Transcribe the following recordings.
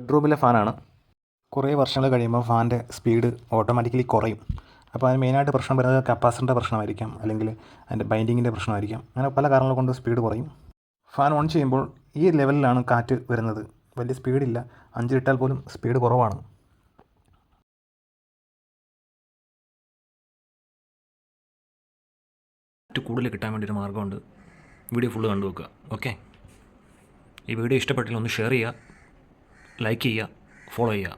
ബെഡ്റൂമിലെ ഫാനാണ്. കുറേ വർഷങ്ങൾ കഴിയുമ്പോൾ ഫാന്റെ സ്പീഡ് ഓട്ടോമാറ്റിക്കലി കുറയും. അപ്പോൾ അതിന് മെയിനായിട്ട് പ്രശ്നം വരുന്നത് കപ്പാസിറ്ററിന്റെ പ്രശ്നമായിരിക്കാം അല്ലെങ്കിൽ അതിന്റെ ബൈൻഡിങ്ങിന്റെ പ്രശ്നമായിരിക്കാം. അങ്ങനെ പല കാരണങ്ങൾ കൊണ്ട് സ്പീഡ് കുറയും. ഫാൻ ഓൺ ചെയ്യുമ്പോൾ ഈ ലെവലിലാണ് കാറ്റ് വരുന്നത്. വലിയ സ്പീഡില്ല. അഞ്ചിലിട്ടാൽ പോലും സ്പീഡ് കുറവാണ്. കാറ്റ് കൂടുതൽ കിട്ടാൻ വേണ്ടി ഒരു മാർഗമുണ്ട് വീഡിയോ ഫുള്ള് കണ്ടു വെക്കുക ഓക്കെ ഈ വീഡിയോ ഇഷ്ടപ്പെട്ടില്ല ഒന്ന് ഷെയർ ചെയ്യുക. ലൈക്ക് ചെയ്യുക ഫോളോ ചെയ്യുക.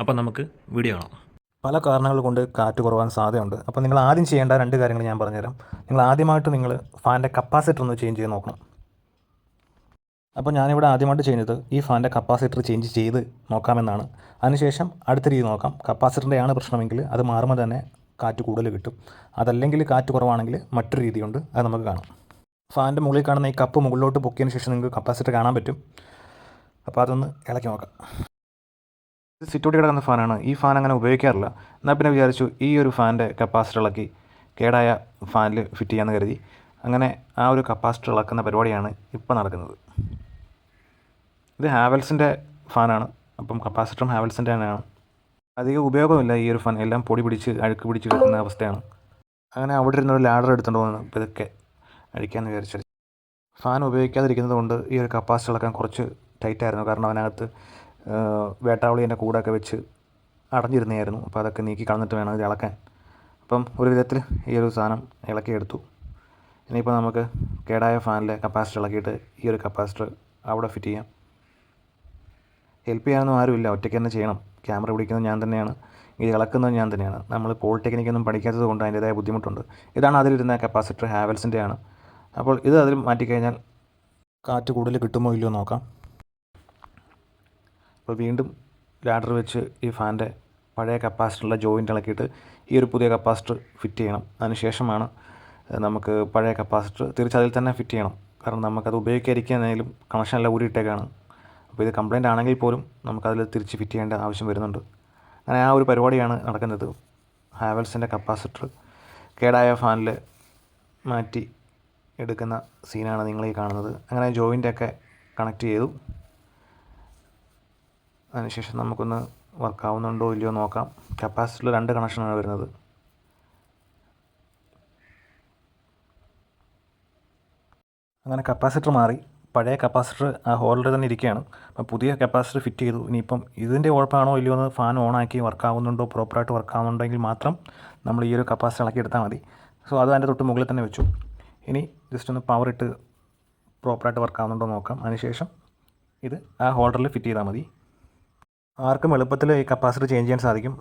അപ്പം നമുക്ക് വീഡിയോ കാണാം. പല കാരണങ്ങൾ കൊണ്ട് കാറ്റ് കുറവാൻ സാധ്യതയുണ്ട്. അപ്പോൾ നിങ്ങൾ ആദ്യം ചെയ്യേണ്ട രണ്ട് കാര്യങ്ങൾ ഞാൻ പറഞ്ഞുതരാം. നിങ്ങൾ ആദ്യമായിട്ട് നിങ്ങൾ ഫാനിന്റെ കപ്പാസിറ്റർ ഒന്ന് ചേഞ്ച് ചെയ്ത് നോക്കണം. അപ്പോൾ ഞാനിവിടെ ആദ്യമായിട്ട് ചെയ്യുന്നത് ഈ ഫാനിന്റെ കപ്പാസിറ്റർ ചേഞ്ച് ചെയ്ത് നോക്കാമെന്നാണ്. അതിനുശേഷം അടുത്ത രീതി നോക്കാം. കപ്പാസിറ്ററിന്റെ ആണ് പ്രശ്നമെങ്കിൽ അത് മാറുമ്പോൾ തന്നെ കാറ്റ് കൂടുതൽ കിട്ടും. അതല്ലെങ്കിൽ കാറ്റ് കുറവാണെങ്കിൽ മറ്റൊരു രീതിയുണ്ട്. അത് നമുക്ക് കാണാം. ഫാനിന്റെ മുകളിൽ കാണുന്ന ഈ കപ്പ് മുകളിലോട്ട് പൊക്കിയതിന് ശേഷം നിങ്ങൾക്ക് കപ്പാസിറ്റർ കാണാൻ പറ്റും. അപ്പോൾ അതൊന്ന് ഇളക്കി നോക്കാം. ഇത് സിറ്റോട്ടി കിടക്കുന്ന ഫാനാണ്. ഈ ഫാൻ അങ്ങനെ ഉപയോഗിക്കാറില്ല. എന്നാൽ പിന്നെ വിചാരിച്ചു ഈ ഒരു ഫാനിന്റെ കപ്പാസിറ്റർ ഇളക്കി കേടായ ഫാനിൽ ഫിറ്റ് ചെയ്യാമെന്ന് കരുതി അങ്ങനെ ആ ഒരു കപ്പാസിറ്റർ ഇളക്കുന്ന പരിപാടിയാണ് ഇപ്പോൾ നടക്കുന്നത്. ഇത് ഹാവൽസിന്റെ ഫാനാണ്. അപ്പം കപ്പാസിറ്ററും ഹാവൽസിന്റെ തന്നെയാണ്. അധികം ഉപയോഗമില്ല ഈ ഒരു ഫാൻ. എല്ലാം പൊടി പിടിച്ച് അഴുക്ക് പിടിച്ച് കിടക്കുന്ന അവസ്ഥയാണ്. അങ്ങനെ അവിടെ ഇരുന്നൊരു ലാഡർ എടുത്തുകൊണ്ട് വന്ന് ഇതൊക്കെ അഴിക്കാമെന്ന് വിചാരിച്ചത് ഫാൻ ഉപയോഗിക്കാതിരിക്കുന്നത് കൊണ്ട് ഈ ഒരു കപ്പാസിറ്റി ഇളക്കാൻ കുറച്ച് ടൈറ്റായിരുന്നു. കാരണം അവനകത്ത് വേട്ടാവളി വേട്ടാവളിന്റെ കൂടൊക്കെ വെച്ച് അടഞ്ഞിരുന്നതായിരുന്നു. അപ്പോൾ അതൊക്കെ നീക്കി കളഞ്ഞിട്ട് വേണം ഇത് ഇളക്കാൻ. അപ്പം ഒരു വിധത്തിൽ ഈ ഒരു സാധനം ഇളക്കിയെടുത്തു. ഇനിയിപ്പോൾ നമുക്ക് കേടായ ഫാനിലെ കപ്പാസിറ്റർ ഇളക്കിയിട്ട് ഈ ഒരു കപ്പാസിറ്റർ അവിടെ ഫിറ്റ് ചെയ്യാം. ഹെൽപ്പ് ചെയ്യാനൊന്നും ആരുമില്ല. ഒറ്റയ്ക്ക് തന്നെ ചെയ്യണം. ക്യാമറ പിടിക്കുന്നത് ഞാൻ തന്നെയാണ്. ഇത് ഇളക്കുന്നത് ഞാൻ തന്നെയാണ്. നമ്മൾ പോളിടെക്നിക്കൊന്നും പഠിക്കാത്തത് കൊണ്ട് അതിന്റേതായ ബുദ്ധിമുട്ടുണ്ട്. ഇതാണ് അതിലിരുന്ന കപ്പാസിറ്റർ ഹാവൽസിന്റെ ആണ് അപ്പോൾ ഇത് അതിൽ മാറ്റിക്കഴിഞ്ഞാൽ കാറ്റ് കൂടുതൽ കിട്ടുമോ ഇല്ലയോ നോക്കാം. അപ്പോൾ വീണ്ടും ലാഡർ വെച്ച് ഈ ഫാന്റെ പഴയ കപ്പാസിറ്ററുള്ള ജോയിന്റ് ഇളക്കിയിട്ട് ഈ ഒരു പുതിയ കപ്പാസിറ്റർ ഫിറ്റ് ചെയ്യണം. അതിനുശേഷമാണ് നമുക്ക് പഴയ കപ്പാസിറ്റർ തിരിച്ച് അതിൽ തന്നെ ഫിറ്റ് ചെയ്യണം. കാരണം നമുക്കത് ഉപയോഗിക്കാതിരിക്കാനായാലും കണക്ഷനെല്ലാം ഊരിയിട്ടേക്കാണ്. അപ്പോൾ ഇത് കംപ്ലൈന്റ് ആണെങ്കിൽ പോലും നമുക്കതിൽ തിരിച്ച് ഫിറ്റ് ചെയ്യേണ്ട ആവശ്യം വരുന്നുണ്ട്. അങ്ങനെ ആ ഒരു പരിപാടിയാണ് നടക്കുന്നത്. ഹാവൽസിന്റെ കപ്പാസിറ്റർ കേടായ ഫാനിൽ മാറ്റി എടുക്കുന്ന സീനാണ് നിങ്ങൾ ഈ കാണുന്നത്. അങ്ങനെ ജോയിന്റൊക്കെ കണക്ട് ചെയ്തു. അതിനുശേഷം നമുക്കൊന്ന് വർക്കാവുന്നുണ്ടോ ഇല്ലയോ നോക്കാം. കപ്പാസിറ്ററിൽ രണ്ട് കണക്ഷനാണ് വരുന്നത്. അങ്ങനെ കപ്പാസിറ്റർ മാറി. പഴയ കപ്പാസിറ്റർ ആ ഹോളിൽ തന്നെ ഇരിക്കുകയാണ്. അപ്പം പുതിയ കപ്പാസിറ്റർ ഫിറ്റ് ചെയ്തു. ഇനിയിപ്പം ഇതിന്റെ കുഴപ്പമാണോ ഇല്ലയോ എന്ന് ഫാൻ ഓണാക്കി വർക്ക് ആവുന്നുണ്ടോ പ്രോപ്പറായിട്ട് വർക്കാവുന്നുണ്ടെങ്കിൽ മാത്രം നമ്മൾ ഈ ഒരു കപ്പാസിറ്റർ ഇളക്കി എടുത്താൽ മതി. സോ അത് അതിന്റെ തൊട്ട് മുകളിൽ തന്നെ വെച്ചു. ഇനി ജസ്റ്റ് ഒന്ന് പവർ ഇട്ട് പ്രോപ്പറായിട്ട് വർക്കാവുന്നുണ്ടോ നോക്കാം. അതിനുശേഷം ഇത് ആ ഹോൾഡറിൽ ഫിറ്റ് ചെയ്താൽ മതി. ആർക്കും എളുപ്പത്തിൽ ഈ കപ്പാസിറ്റർ ചേഞ്ച് ചെയ്യാൻ സാധിക്കും.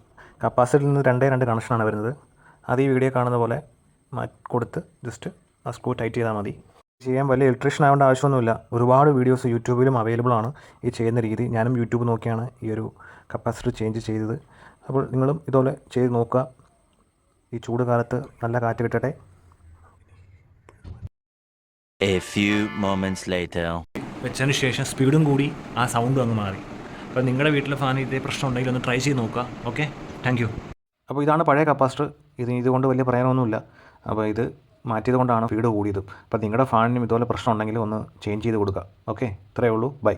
കപ്പാസിറ്ററിൽ നിന്ന് രണ്ടേ രണ്ട് കണക്ഷനാണ് വരുന്നത്. അത് ഈ വീഡിയോ കാണുന്ന പോലെ മാറ്റി കൊടുത്ത് ജസ്റ്റ് ആ സ്ക്രൂ ടൈറ്റ് ചെയ്താൽ മതി. ചെയ്യാൻ വലിയ ഇലക്ട്രീഷ്യൻ ആവേണ്ട ആവശ്യമൊന്നുമില്ല. ഒരുപാട് വീഡിയോസ് യൂട്യൂബിലും അവൈലബിൾ ആണ് ഈ ചെയ്യുന്ന രീതി. ഞാനും യൂട്യൂബ് നോക്കിയാണ് ഈ ഒരു കപ്പാസിറ്റർ ചേഞ്ച് ചെയ്തത്. അപ്പോൾ നിങ്ങളും ഇതുപോലെ ചെയ്ത് നോക്കുക. ഈ ചൂട് കാലത്ത് നല്ല കാറ്റ് കിട്ടട്ടെ. A few moments later. വെച്ചതിന് ശേഷം സ്പീഡും കൂടി ആ സൗണ്ടും അങ്ങ് മാറി. അപ്പോൾ നിങ്ങളുടെ വീട്ടിലെ ഫാൻ ഇതേ പ്രശ്നം ഉണ്ടെങ്കിൽ ഒന്ന് ട്രൈ ചെയ്ത് നോക്കുക. ഓക്കെ താങ്ക് അപ്പോൾ ഇതാണ് പഴയ കപ്പാസിറ്റർ. ഇത് ഇതുകൊണ്ട് വലിയ പ്രയോജനമൊന്നുമില്ല. അപ്പോൾ ഇത് മാറ്റിയത് കൊണ്ടാണ് ഫീഡ് കൂടിയത്. അപ്പോൾ നിങ്ങളുടെ ഫാനിനും ഇതുപോലെ പ്രശ്നം ഉണ്ടെങ്കിൽ ഒന്ന് ചേഞ്ച് ചെയ്ത് കൊടുക്കുക. ഓക്കെ ഇത്രയേ ഉള്ളൂ. ബൈ